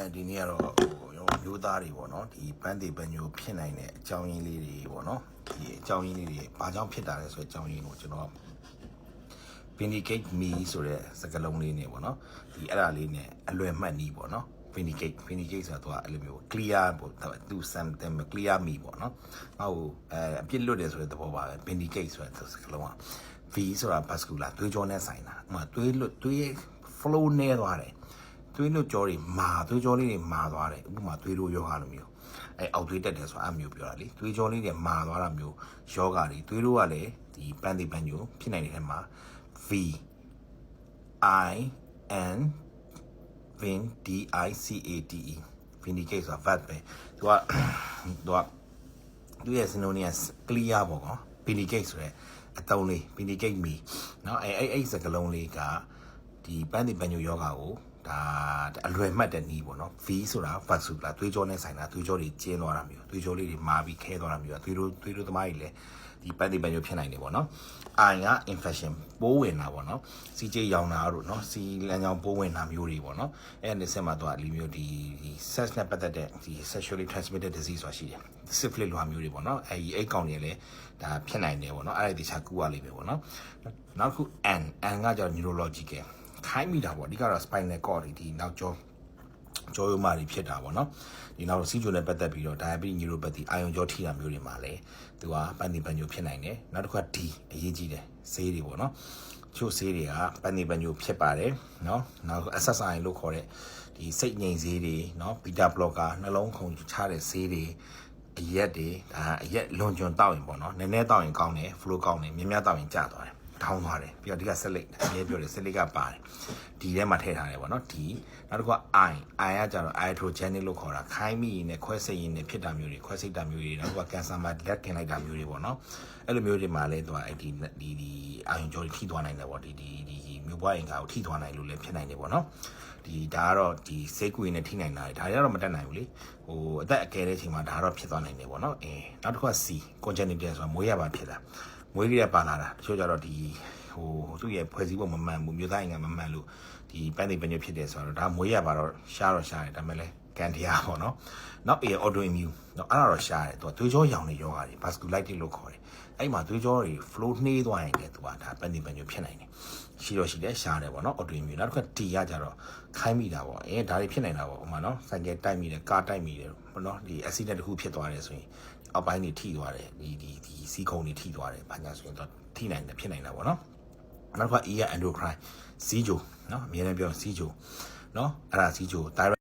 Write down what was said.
အဲဒီနေ့ကတော့ဟိုရောမျိုးသားတွေပေါ့နော်ဒီပန်းသေးပညိုဖြစ်နိုင်တဲ့အကြောင်းရင်းလေးတွေပေါ့နော်ဒီအကြောင်းရင်းလေးတွေဘာကြောင့်ဖြစ်တာလဲဆိုတဲ့အကြောင်းရင်းကိုကျွန်တော် vindicate me ဆိုတဲ့စကားလုံးလေးနဲ့ပေါ့နော်ဒီအဲ့ဒါလေးနဲ့အလွယ်မှတ်နီးပေါ့နော် vindicate vindicate ဆိုတာသူကအဲ့လိုမျိုး clear ပေါ့သူ something clear me ပေါ့နော်ဟောအဲအပြစ်လွတ်တယ်ဆိုတဲ့သဘောပါပဲ vindicate ဆိုတဲ့စကားလုံးက V ဆိုတာ vascular သွေးကြောနဲ့ဆိုင်တာဥပမာသွေးလွတ်သွေး flow နေသွားတယ် သွေးလွတ်ကြောတွေမာသွေးကြောလေးတွေမာသွားတယ်ဥပမာသွေးတို့ယောဂလိုမျိုးအဲအောက်သွေးတက်တယ်ဆိုတာအမျိုးပြောတာလေသွေးကြောလေးတွေမာသွားတာမျိုးယောဂတွေသွေးတို့ကလည်းဒီပန်းတိပန်းညိုဖြစ်နိုင်တဲ့ထဲမှာ V I N Vin D I C A T E vindicate ဆိုတာ verb ပဲသူကသူကသူရဲ့ synonym clear ပေါ့ကွာ vindicate ဆိုတဲ့အတုံးလေး vindicate me เนาะအဲအဲ့အဲ့စကလုံးလေးကဒီပန်းတိပန်းညိုယောဂါကို ဒါအလွယ်မှတ်တဲ့နီးပေါ့နော် V ဆိုတာ vascular သွေးကြောနဲ့ဆိုင်တာသွေးကြောတွေကျင်းသွားတာမျိုးသွေးကြောလေးတွေမာပြီးခဲသွားတာမျိုးသွေးတို့သွေးတို့သမားတွေလည်းဒီပန်းတိပန်းညိုဖြစ်နိုင်တယ်ပေါ့နော် I က infection ပိုးဝင်တာပေါ့နော် CJ ရောင်တာတို့နော် C လမ်းကြောင်းပိုးဝင်တာမျိုးတွေပေါ့နော်အဲ့ဒီဆက်မှာတော့ဒီမျိုးဒီဒီ sex နဲ့ပတ်သက်တဲ့ဒီ sexually transmitted disease ဆိုတာရှိတယ် syphilis လိုဟာမျိုးတွေပေါ့နော်အဲ့ဒီအိတ်ကောင်တွေလည်းဒါဖြစ်နိုင်တယ်ပေါ့နော်အဲ့ဒါတခြားကူရလိမ့်မယ်ပေါ့နော်နောက်တစ်ခု N N ကကျတော့ neurological ခိုင်းမိတာပေါ့အဓိကတော့ spinal cord တွေဒီနောက်ကျောကြောရုံမာတွေဖြစ်တာပေါ့နော်ဒီနောက်စီဂျိုနဲ့ပတ်သက်ပြီးတော့ diabetes neuropathy အာယုံကြောထိတာမျိုးတွေမှာလည်းသူကပန်းဒီပန်းညိုဖြစ်နိုင်တယ်နောက်တစ်ခုက D အရေးကြီးတယ်ဆေးတွေပေါ့နော်ချို့ဆေးတွေကပန်းဒီပန်းညိုဖြစ်ပါတယ်နော်နောက် SSRI လို့ခေါ်တဲ့ဒီစိတ်ငြိမ်ဆေးတွေနော် beta blocker နှလုံးခုန်ချတဲ့ဆေးတွေအရက်တွေဒါအရက်လွန်ကျွံတောက်ရင်ပေါ့နော်နည်းနည်းတောက်ရင်ကောင်းတယ် flow ကောင်းတယ်များများတောက်ရင်ကျသွားတယ် ထောင်းသွားတယ်ပြီးတော့ဒီကဆက်လိတ်အများပြောတယ်ဆက်လိတ်ကပါတယ်ဒီထဲမှာထည့်ထားတယ်ပေါ့နော်ဒီနောက်တစ်ခုက I I ကကျတော့ iatrogenic လို့ခေါ်တာခိုင်းမိရင်နဲ့ခွဲစိတ်ရင်နဲ့ဖြစ်တာမျိုးတွေခွဲစိတ်တာမျိုးတွေနောက်တစ်ခုက cancer မှာလက်တင်လိုက်တာမျိုးတွေပေါ့နော်အဲ့လိုမျိုးတွေမှာလည်းသူကအဲ့ဒီဒီဒီအာယုံကြောတွေထိသွားနိုင်တယ်ပေါ့ဒီဒီဒီမြို့ပွားရင်ကကိုထိသွားနိုင်လို့လည်းဖြစ်နိုင်တယ်ပေါ့နော်ဒီဒါကတော့ဒီစိတ်ကူရင်နဲ့ထိနိုင်တာဒါတွေကတော့မတက်နိုင်ဘူးလေဟိုအသက်အကယ်တဲ့အချိန်မှာဒါကတော့ဖြစ်သွားနိုင်တယ်ပေါ့နော်အဲနောက်တစ်ခုက C congenital ဆိုတာမွေးရပါဖြစ်တာ မွေးရပါလာတာတချို့ကြတော့ဒီဟိုသူ့ရဲ့ဖွဲ့စည်းပုံမမှန်ဘူးမျိုးသားအင်္ဂါမမှန်လို့ဒီပန်းနေပညဖြစ်တယ်ဆိုတော့ဒါမွေးရပါတော့ရှားတော့ရှားတယ်ဒါပေမဲ့လည်း ကန်တရားပေါ့နော်နောက် A autoimmune တော့အဲ့ဒါတော့ရှားတယ်သူကသွေးကြောရောင်တဲ့ယောဂါတွေ vasculitis လို့ခေါ်တယ်အဲ့မှာသွေးကြောတွေ flow နှေးသွားရင်လည်းသူကဒါပန်းနေပညဖြစ်နိုင်တယ်ရှိတော့ရှိတယ်ရှားတယ်ပေါ့နော် autoimmune နောက်တစ်ခါ T ကကြတော့ခိုင်းမိတာပေါ့အဲဒါတွေဖြစ်နိုင်တာပေါ့ဥမာနော်ဆိုင်ကယ်တိုက်မိတယ်ကားတိုက်မိတယ်ပေါ့နော်ဒီ accident တစ်ခုဖြစ်သွားတယ်ဆိုရင်အောက်ပိုင်းတွေထိသွားတယ်ဒီဒီဒီစီးခုံတွေထိသွားတယ်ဘာညာဆိုရင်တော့ထိနိုင်တယ်ဖြစ်နိုင်တာပေါ့နော်နောက်တစ်ခါ E က endocrine စီးကြိုနော်အများနဲ့ပြောစီးကြိုနော်အဲ့ဒါစီးကြို thyroid